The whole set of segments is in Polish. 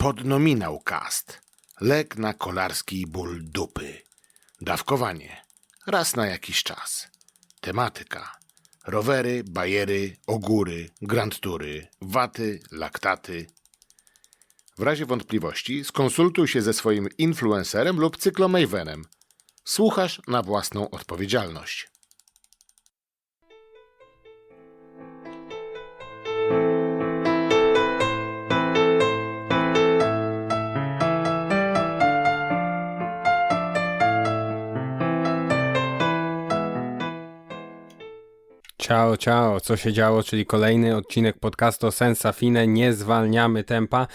Podnominał cast. Lek na kolarski ból dupy. Dawkowanie. Raz na jakiś czas. Tematyka. Rowery, bajery, ogóry, grand tury, waty, laktaty. W razie wątpliwości skonsultuj się ze swoim influencerem lub cyklomejwenem. Słuchasz na własną odpowiedzialność. Ciao, ciao, co się działo, czyli kolejny odcinek podcastu Sensa Fine, nie zwalniamy tempa,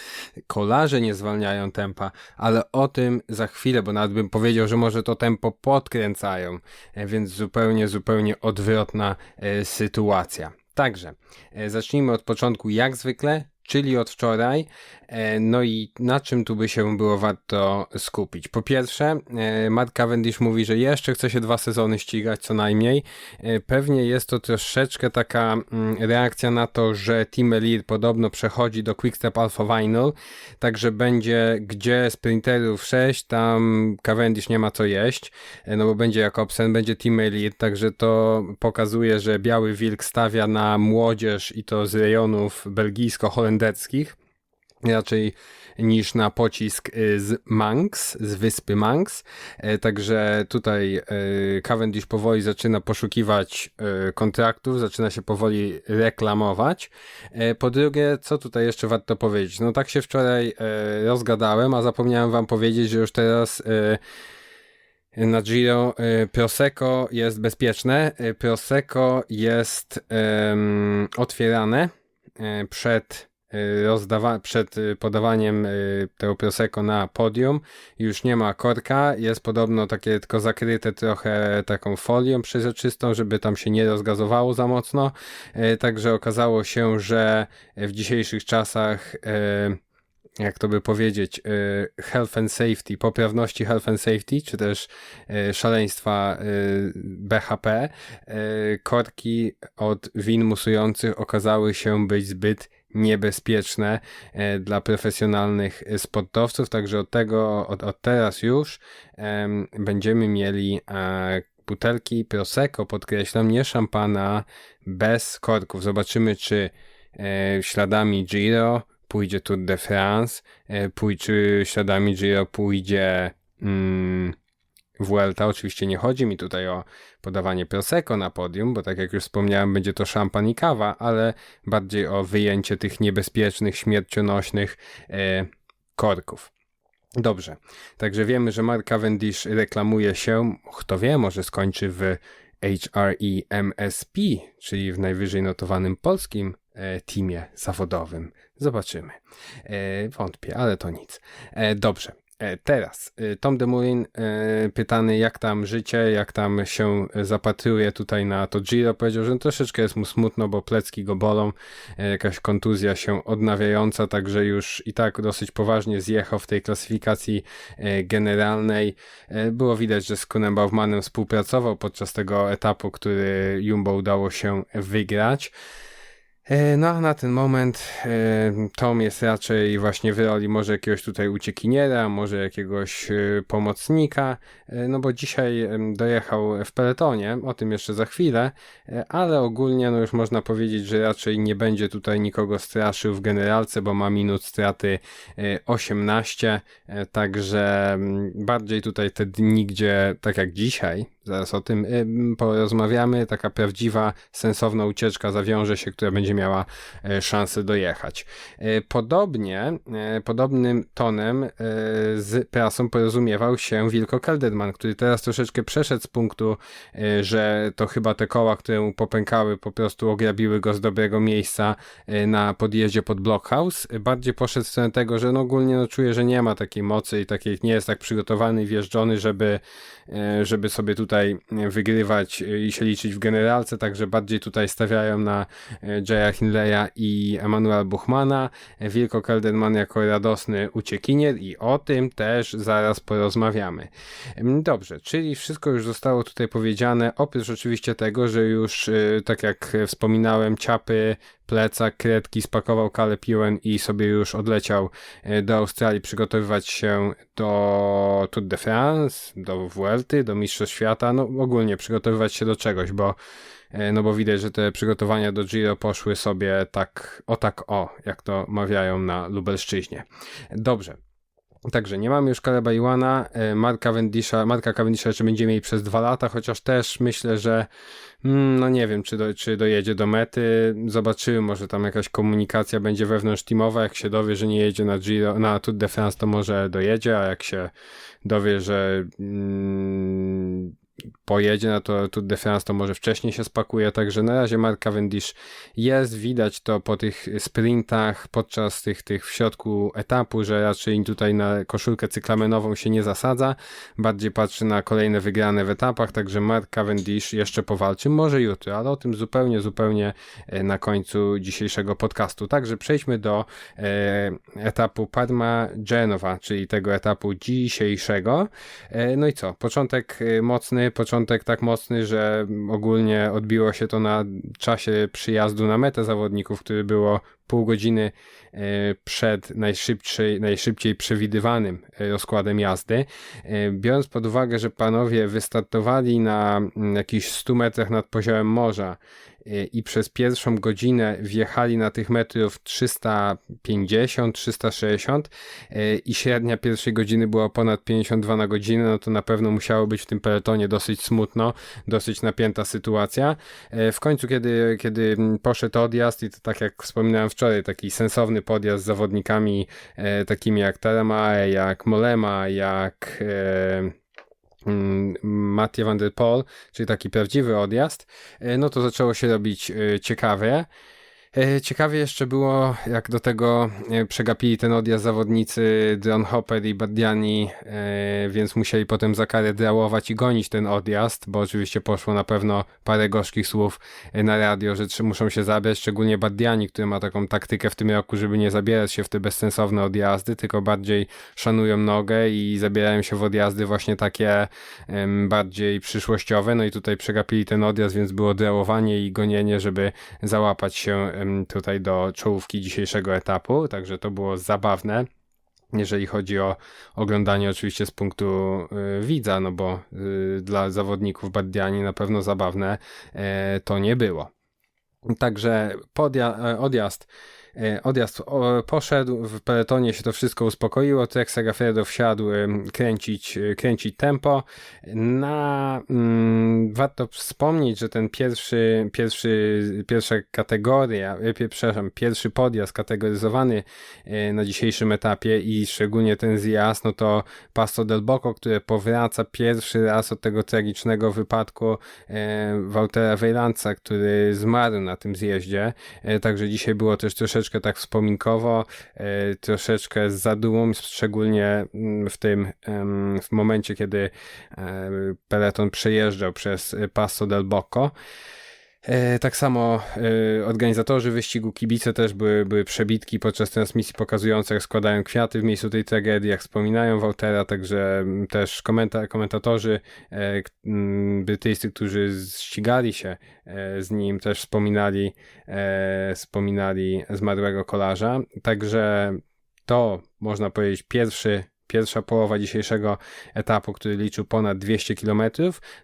kolarze nie zwalniają tempa, ale o tym za chwilę, bo nawet bym powiedział, że może to tempo podkręcają, e, więc zupełnie, zupełnie odwrotna e, sytuacja. Także, e, zacznijmy od początku jak zwykle, czyli od wczoraj. E, no i na czym tu by się było warto skupić? Po pierwsze, e, Matt Cavendish mówi, że jeszcze chce się dwa sezony ścigać co najmniej. E, pewnie jest to troszeczkę taka mm, reakcja na to, że Team Elite podobno przechodzi do Quickstep Alpha Vinyl, także będzie gdzie sprinterów 6, tam Cavendish nie ma co jeść, no bo będzie Jakobsen, będzie Team Elite, także to pokazuje, że Biały Wilk stawia na młodzież i to z rejonów belgijsko-holenderskich raczej niż na pocisk y, z Manx, z wyspy Manx. E, także tutaj y, Cavendish powoli zaczyna poszukiwać y, kontraktów, zaczyna się powoli reklamować. E, po drugie, co tutaj jeszcze warto powiedzieć? No tak się wczoraj e, rozgadałem, a zapomniałem wam powiedzieć, że już teraz na Giro Prosecco jest bezpieczne. Prosecco jest otwierane przed rozdawa- przed y, podawaniem y, tego Prosecco na podium. Już nie ma korka, jest podobno takie tylko zakryte trochę taką folią przezroczystą, żeby tam się nie rozgazowało za mocno, także okazało się, że w dzisiejszych czasach jak to by powiedzieć, health and safety, poprawności health and safety, czy też szaleństwa BHP, korki od win musujących okazały się być zbyt niebezpieczne e, dla profesjonalnych sportowców, także od tego, od, od teraz już będziemy mieli e, butelki Prosecco, podkreślam, nie szampana bez korków. Zobaczymy, czy e, śladami Giro pójdzie Tour de France, czy śladami Giro pójdzie mm, Vuelta. Oczywiście nie chodzi mi tutaj o podawanie Prosecco na podium, bo tak jak już wspomniałem, będzie to szampan i kawa, ale bardziej o wyjęcie tych niebezpiecznych, śmiercionośnych e, korków. Dobrze, także wiemy, że Mark Cavendish reklamuje się, kto wie, może skończy w HRE MSP, czyli w najwyżej notowanym polskim e, teamie zawodowym. Zobaczymy. E, wątpię, ale to nic. E, dobrze. E, teraz, e, Tom Demulin e, pytany jak tam życie, jak tam się zapatruje tutaj na to Giro, powiedział, że troszeczkę jest mu smutno, bo plecki go bolą, jakaś kontuzja się odnawiająca, także już i tak dosyć poważnie zjechał w tej klasyfikacji generalnej. Było widać, że z Kunem Baumanem współpracował podczas tego etapu, który Jumbo udało się wygrać. E, no, na ten moment e, Tom jest raczej właśnie w roli może jakiegoś tutaj uciekiniera, może jakiegoś e, pomocnika, no bo dzisiaj dojechał w peletonie, o tym jeszcze za chwilę, ale ogólnie no już można powiedzieć, że raczej nie będzie tutaj nikogo straszył w generalce, bo ma minut straty 18, także bardziej tutaj te dni, gdzie tak jak dzisiaj, zaraz o tym porozmawiamy, taka prawdziwa, sensowna ucieczka zawiąże się, która będzie miała e, szansę dojechać. E, podobnie, e, podobnym tonem z prasą porozumiewał się Wilko Kelderman, który teraz troszeczkę przeszedł z punktu, że to chyba te koła, które mu popękały, po prostu ograbiły go z dobrego miejsca na podjeździe pod Blockhouse. Bardziej poszedł w stronę tego, że no ogólnie no czuje, że nie ma takiej mocy i takiej, nie jest tak przygotowany i wjeżdżony, żeby, żeby sobie tutaj wygrywać i się liczyć w generalce, także bardziej tutaj stawiają na Jaya Hindleya i Emanuela Buchmana, Wilko Kelderman jako radosny uciekinier i o tym też zaraz porozmawiamy. Dobrze, czyli wszystko już zostało tutaj powiedziane, oprócz oczywiście tego, że już y, tak jak wspominałem, ciapy plecak, kredki, spakował kalę piłem i sobie już odleciał e, do Australii przygotowywać się do Tour de France, do Vuelty, do Mistrzostw Świata, no ogólnie przygotowywać się do czegoś, bo e, no bo widać, że te przygotowania do Giro poszły sobie tak o tak o, jak to mawiają na Lubelszczyźnie. Dobrze. Także nie mamy już Kaleba Iwana, e, Marka Cavendisha, Marka Cavendisha jeszcze będziemy mieli przez dwa lata, chociaż też myślę, że mm, no nie wiem, czy, do, czy dojedzie do mety. Zobaczymy, może tam jakaś komunikacja będzie wewnątrz teamowa, jak się dowie, że nie jedzie na Giro, na Tour de France, to może dojedzie, a jak się dowie, że mm, pojedzie na to Tour de France, to może wcześniej się spakuje, także na razie Mark Cavendish jest, widać to po tych sprintach, podczas tych, tych w środku etapu, że raczej tutaj na koszulkę cyklamenową się nie zasadza, bardziej patrzy na kolejne wygrane w etapach, także Mark Cavendish jeszcze powalczy, może jutro, ale o tym zupełnie, zupełnie e, na końcu dzisiejszego podcastu. Także przejdźmy do e, etapu Parma-Genova, czyli tego etapu dzisiejszego. E, no i co, początek e, początek tak mocny, że ogólnie odbiło się to na czasie przyjazdu na metę zawodników, który było pół godziny e, przed najszybciej, najszybciej przewidywanym e, rozkładem jazdy. E, Biorąc pod uwagę, że panowie wystartowali na jakichś 100 metrach nad poziomem morza i przez pierwszą godzinę wjechali na tych metrów 350-360 e, i średnia pierwszej godziny była ponad 52 na godzinę, no to na pewno musiało być w tym peletonie dosyć smutno, dosyć napięta sytuacja. E, W końcu, kiedy, kiedy poszedł odjazd i to tak jak wspominałem wczoraj, taki sensowny podjazd z zawodnikami takimi jak Teramae, jak Molema, jak Mathieu van der Poel, czyli taki prawdziwy odjazd, e, no to zaczęło się robić e, ciekawie. E, Ciekawie jeszcze było, jak do tego e, przegapili ten odjazd zawodnicy John Hopper i Bardiani, e, więc musieli potem za karę drałować i gonić ten odjazd, bo oczywiście poszło na pewno parę gorzkich słów na radio, że muszą się zabrać, szczególnie Bardiani, który ma taką taktykę w tym roku, żeby nie zabierać się w te bezsensowne odjazdy, tylko bardziej szanują nogę i zabierają się w odjazdy właśnie takie bardziej przyszłościowe, no i tutaj przegapili ten odjazd, więc było drałowanie i gonienie, żeby załapać się tutaj do czołówki dzisiejszego etapu, także to było zabawne. Jeżeli chodzi o oglądanie, oczywiście z punktu y, widza, no bo y, dla zawodników Bardiani na pewno zabawne e, to nie było. Także podja- e, odjazd, odjazd o, poszedł, w peletonie się to wszystko uspokoiło, Trek Segafredo wsiadł kręcić, e, kręcić tempo. Na, mm, warto wspomnieć, że ten pierwszy, pierwszy, pierwsza kategoria, e, przepraszam, pierwszy podjazd kategoryzowany e, na dzisiejszym etapie i szczególnie ten zjazd, no to Pasto del Boco, które powraca pierwszy raz od tego tragicznego wypadku e, Waltera Wejlanca, który zmarł na tym zjeździe. E, także dzisiaj było też troszeczkę tak wspominkowo, e, troszeczkę z zadumą, szczególnie mm, w tym w momencie, kiedy e, peleton przejeżdżał przez Passo del Bocco. E, tak samo e, organizatorzy wyścigu, kibice też były, były przebitki podczas transmisji pokazujące, jak składają kwiaty w miejscu tej tragedii, jak wspominają Waltera, także mm, też komenta komentatorzy e, mm, brytyjscy, którzy ścigali się z nim, też wspominali, wspominali zmarłego kolarza. Także to można powiedzieć pierwszy pierwsza połowa dzisiejszego etapu, który liczył ponad 200 km,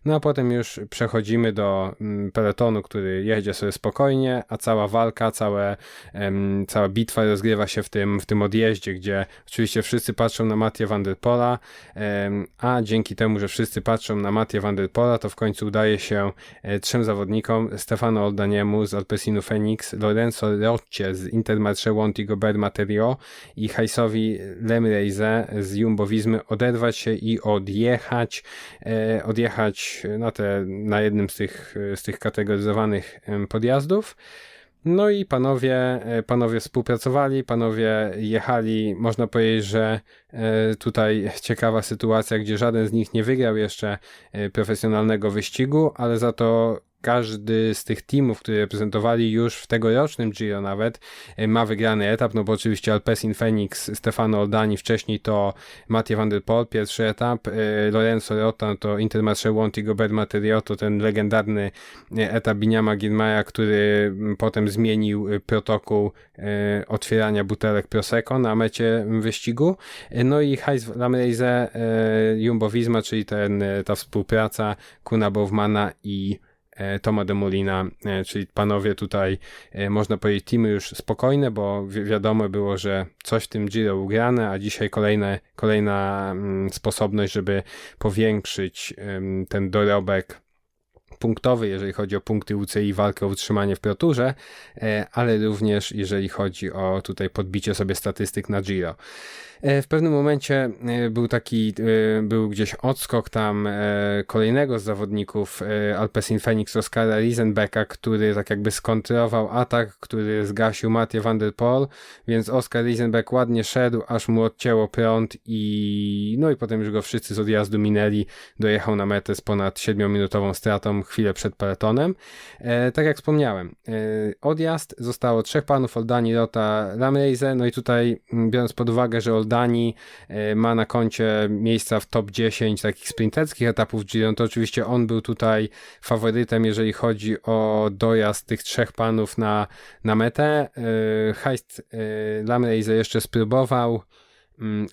no a potem już przechodzimy do mm, peletonu, który jedzie sobie spokojnie, a cała walka, całe, em, cała bitwa rozgrywa się w tym, w tym odjeździe, gdzie oczywiście wszyscy patrzą na Mathieu van der Pola, em, a dzięki temu, że wszyscy patrzą na Mathieu van der Pola, to w końcu udaje się e, trzem zawodnikom, Stefano Oldaniemu z Alpesinu Phoenix, Lorenzo Roccie z Intermarché Wanty Gobert Materio i Hajsowi Lemreize z Jumbo Vismy odezwać się i odjechać, e, odjechać na, te, na jednym z tych, z tych kategoryzowanych podjazdów. No i panowie, e, panowie współpracowali, panowie jechali, można powiedzieć, że e, tutaj ciekawa sytuacja, gdzie żaden z nich nie wygrał jeszcze e, profesjonalnego wyścigu, ale za to każdy z tych teamów, które reprezentowali już w tegorocznym Giro nawet, e, ma wygrany etap, no bo oczywiście Alpecin Phoenix, Stefano Oldani, wcześniej to Mathieu van der Poel, pierwszy etap, e, Lorenzo Rota, to Intermarché Łąti, Gobert Materiotto, ten legendarny e, etap Biniama Girmaja, który m, potem zmienił protokół otwierania butelek Prosecco na mecie wyścigu. E, No i Heis Lamreise, Jumbo Visma, czyli ten, ta współpraca Kuna Bowmana i Toma de Molina, e, czyli panowie tutaj, e, można powiedzieć, teamy już spokojne, bo wi wiadomo było, że coś w tym Giro ugrane, a dzisiaj kolejne, kolejna mm, sposobność, żeby powiększyć ten dorobek punktowy, jeżeli chodzi o punkty UCI, walkę o utrzymanie w Proturze, e, ale również jeżeli chodzi o tutaj podbicie sobie statystyk na Giro. E, W pewnym momencie e, był taki, był gdzieś odskok tam kolejnego z zawodników Alpecin Phoenix, Oskara Riesenbecka, który tak jakby skontrował atak, który zgasił Mathieu van der Poel, więc Oskar Riesenbeck ładnie szedł, aż mu odcięło prąd i no i potem już go wszyscy z odjazdu minęli, dojechał na metę z ponad 7-minutową stratą chwilę przed peletonem. E, tak jak wspomniałem, e, odjazd zostało trzech panów Oldani, Rota, Ramreise, no i tutaj m, biorąc pod uwagę, że Oldani e, ma na koncie miejsca w top 10 takich sprinterskich etapów Giro, to oczywiście on był tutaj faworytem, jeżeli chodzi o dojazd tych trzech panów na, na metę. E, Heist e, jeszcze spróbował mm,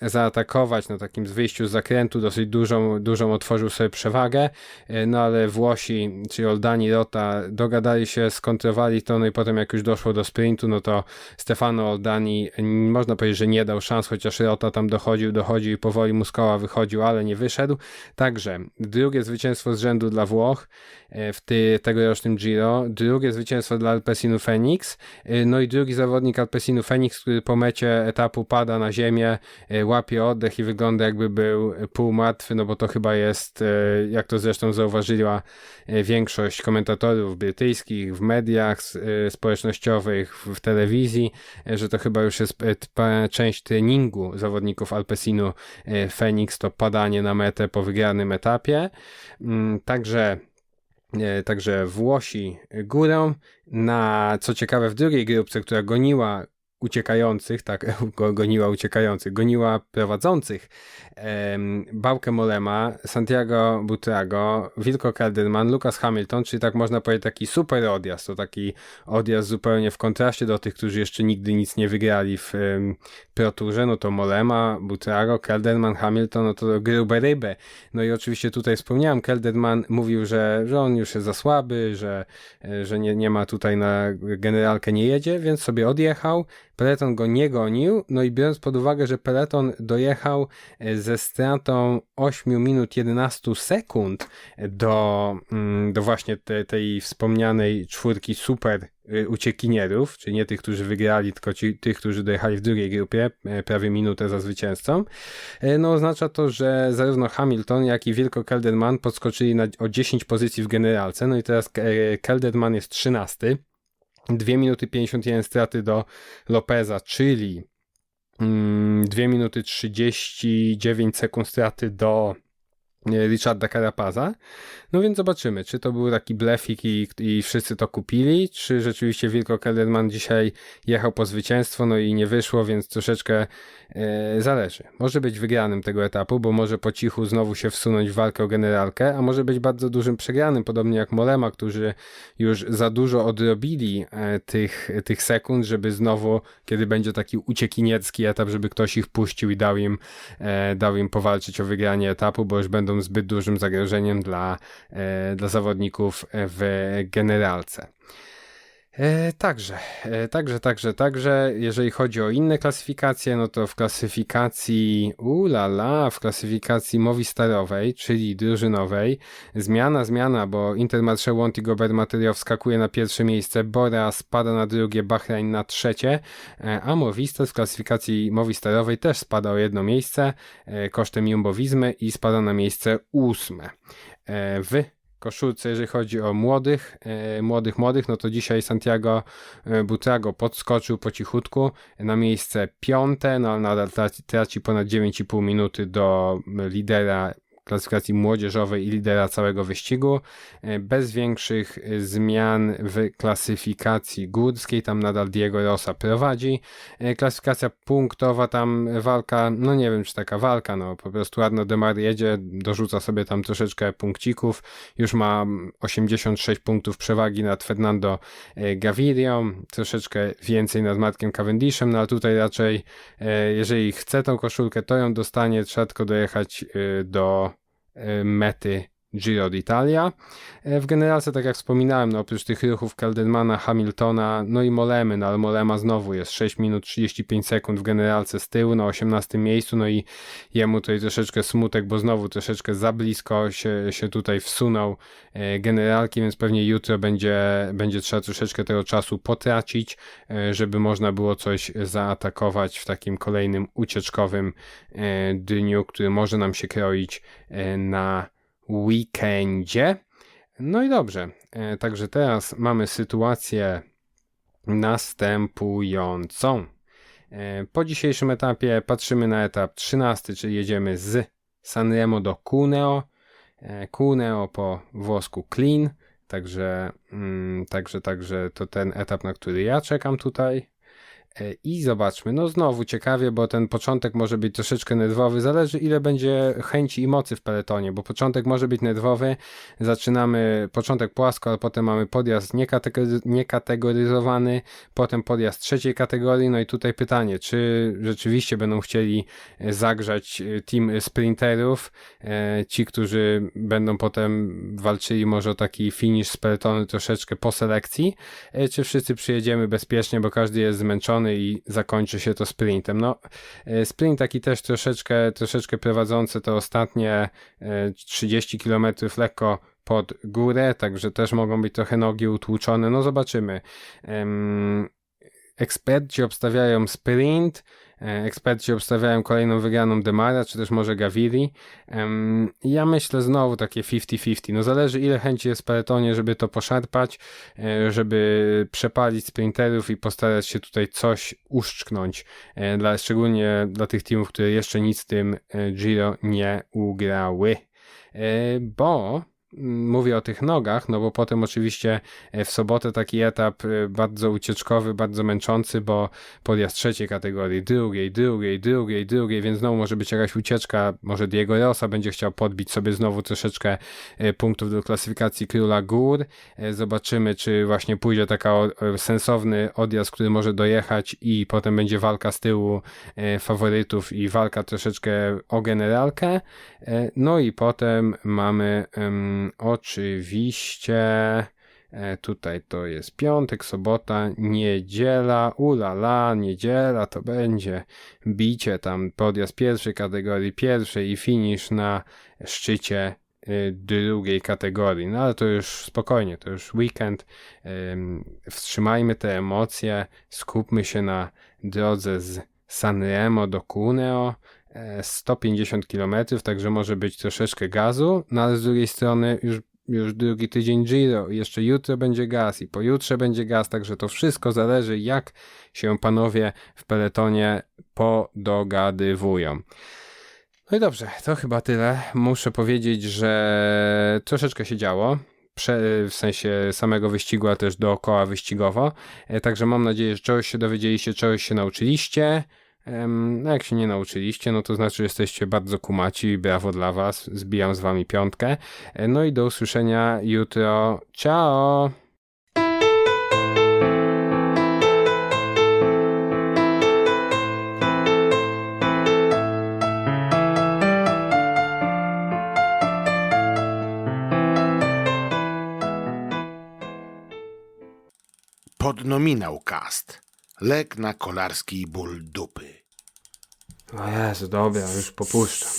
zaatakować na takim z wyjściu z zakrętu, dosyć dużą, dużą otworzył sobie przewagę, e, no ale Włosi, czyli Oldani, Rota dogadali się, skontrowali to, no i potem jak już doszło do sprintu, no to Stefano Oldani, mm, można powiedzieć, że nie dał szans, chociaż Rota tam dochodził, dochodził i powoli mu z koła wychodził, ale nie wyszedł. Także drugie zwycięstwo z rzędu dla Włoch w ty, tegorocznym Giro, drugie zwycięstwo dla Alpecinu Phoenix, e, no i drugi zawodnik Alpecinu Phoenix, który po mecie etapu pada na ziemię, e, łapie oddech i wygląda jakby był półmartwy, no bo to chyba jest, e, jak to zresztą zauważyła e, większość komentatorów brytyjskich w mediach e, społecznościowych, w telewizji, e, że to chyba już jest e, część treningu zawodników Alpecinu e, Phoenix, to padanie na metę po wygranym etapie. Mm, Także E, Także Włosi górą. Na co ciekawe, w drugiej grupce, która goniła uciekających, tak, go- goniła uciekających, goniła prowadzących em, Bałkę Molema, Santiago Butrago, Wilco Kelderman, Lucas Hamilton, czyli tak można powiedzieć taki super odjazd, to taki odjazd zupełnie w kontraście do tych, którzy jeszcze nigdy nic nie wygrali w em, Pro Tourze, no to Molema, Butrago, Kelderman, Hamilton, no to grube ryby. No i oczywiście tutaj wspomniałem, Kelderman mówił, że, że on już jest za słaby, że, e, że nie, nie ma tutaj na generalkę nie jedzie, więc sobie odjechał. Peleton go nie gonił, no i biorąc pod uwagę, że Peleton dojechał e, ze stratą 8 minut 11 sekund do, mm, do właśnie te, tej wspomnianej czwórki super y, uciekinierów, czyli nie tych, którzy wygrali, tylko ci, tych, którzy dojechali w drugiej grupie, e, prawie minutę za zwycięzcą, e, no oznacza to, że zarówno Hamilton, jak i Wilco Kelderman podskoczyli na, o 10 pozycji w generalce, no i teraz e, Kelderman jest 13, 2 minuty 51 straty do Lopeza, czyli mm, 2 minuty 39 sekund straty do Richarda Carapaza. No więc zobaczymy, czy to był taki blefik i, i wszyscy to kupili, czy rzeczywiście Wilco Kelderman dzisiaj jechał po zwycięstwo, no i nie wyszło, więc troszeczkę e, zależy. Może być wygranym tego etapu, bo może po cichu znowu się wsunąć w walkę o generalkę, a może być bardzo dużym przegranym, podobnie jak Molema, którzy już za dużo odrobili e, tych, tych sekund, żeby znowu, kiedy będzie taki uciekiniecki etap, żeby ktoś ich puścił i dał im, e, dał im powalczyć o wygranie etapu, bo już będą zbyt dużym zagrożeniem dla, e, dla zawodników w generalce. E, także, e, także, także, także, jeżeli chodzi o inne klasyfikacje, no to w klasyfikacji ulala, w klasyfikacji Movistarowej, czyli drużynowej, zmiana, zmiana, bo Intermarché Łąt i Gobert Materiał wskakuje na pierwsze miejsce, Bora spada na drugie, Bahrain na trzecie, e, a Movistar w klasyfikacji Movistarowej też spada o jedno miejsce kosztem Jumbowizmy i spada na miejsce ósme. W koszulce, jeżeli chodzi o młodych, e, młodych, młodych, no to dzisiaj Santiago e, Butrago podskoczył po cichutku na miejsce piąte, no ale nadal traci, traci ponad 9,5 minuty do lidera klasyfikacji młodzieżowej i lidera całego wyścigu. E, Bez większych e, zmian w klasyfikacji górskiej, tam nadal Diego Rosa prowadzi. E, Klasyfikacja punktowa, tam walka, no nie wiem czy taka walka, no po prostu Arno Demar jedzie, dorzuca sobie tam troszeczkę punkcików, już ma 86 punktów przewagi nad Fernando Gavirio, troszeczkę więcej nad Markiem Cavendishem, no ale tutaj raczej jeżeli chce tą koszulkę, to ją dostanie, trzeba tylko dojechać do e, mety Giro d'Italia. E, W generalce, tak jak wspominałem, no oprócz tych ruchów Keldermana, Hamiltona, no i Molemy, no ale Molema znowu jest 6 minut 35 sekund w generalce z tyłu na 18 miejscu, no i jemu tutaj troszeczkę smutek, bo znowu troszeczkę za blisko się, się tutaj wsunął e, generalki, więc pewnie jutro będzie, będzie trzeba troszeczkę tego czasu potracić, e, żeby można było coś zaatakować w takim kolejnym ucieczkowym dniu, który może nam się kroić na weekendzie. No i dobrze, e, także teraz mamy sytuację następującą. E, Po dzisiejszym etapie patrzymy na etap 13, czyli jedziemy z Sanremo do Cuneo. E, Cuneo po włosku Clean, także, mm, także, także to ten etap, na który ja czekam tutaj. E, I zobaczmy, no znowu ciekawie, bo ten początek może być troszeczkę nerwowy, zależy ile będzie chęci i mocy w peletonie, bo początek może być nerwowy, zaczynamy początek płasko, ale potem mamy podjazd niekategory- niekategoryzowany, potem podjazd trzeciej kategorii, no i tutaj pytanie, czy rzeczywiście będą chcieli e, zagrzać e, team sprinterów, ci, którzy będą potem walczyli może o taki finish z peletonu troszeczkę po selekcji, czy wszyscy przyjedziemy bezpiecznie, bo każdy jest zmęczony i zakończy się to sprintem. No, e, sprint taki też troszeczkę, troszeczkę prowadzący to ostatnie e, 30 km lekko pod górę, także też mogą być trochę nogi utłuczone. No zobaczymy. Eksperci obstawiają sprint, e, eksperci obstawiają kolejną wygraną Demara, czy też może Gaviri. Ja myślę znowu takie 50-50. No zależy ile chęci jest w peletonie, żeby to poszarpać, e, żeby przepalić sprinterów i postarać się tutaj coś uszczknąć, e, dla, szczególnie dla tych teamów, które jeszcze nic w tym e, Giro nie ugrały. E, Bo mówię o tych nogach, no bo potem oczywiście e, w sobotę taki etap e, bardzo ucieczkowy, bardzo męczący, bo podjazd trzeciej kategorii, drugiej, drugiej, drugiej, drugiej, więc znowu może być jakaś ucieczka, może Diego Rosa będzie chciał podbić sobie znowu troszeczkę e, punktów do klasyfikacji Króla Gór. Zobaczymy, czy właśnie pójdzie taka sensowny odjazd, który może dojechać i potem będzie walka z tyłu faworytów i walka troszeczkę o generalkę. No i potem mamy em, oczywiście e, tutaj to jest piątek, sobota, niedziela, ulala, niedziela to będzie bicie tam podjazd pierwszej kategorii pierwszej i finish na szczycie y, drugiej kategorii. No ale to już spokojnie, to już weekend. Ym, Wstrzymajmy te emocje, skupmy się na drodze z Sanremo do Cuneo. E, 150 km, także może być troszeczkę gazu, no ale z drugiej strony już, już drugi tydzień Giro, jeszcze jutro będzie gaz i pojutrze będzie gaz, także to wszystko zależy jak się panowie w peletonie podogadywują. No i dobrze, to chyba tyle. Muszę powiedzieć, że troszeczkę się działo. W sensie samego wyścigu, a też dookoła wyścigowo. E, Także mam nadzieję, że czegoś się dowiedzieliście, czegoś się nauczyliście. No jak się nie nauczyliście, no to znaczy, że jesteście bardzo kumaci. Brawo dla was. Zbijam z wami piątkę. E, No i do usłyszenia jutro. Ciao! Podnominał cast. Lek na kolarski ból dupy. O Jezu, dobra, już popuszczam.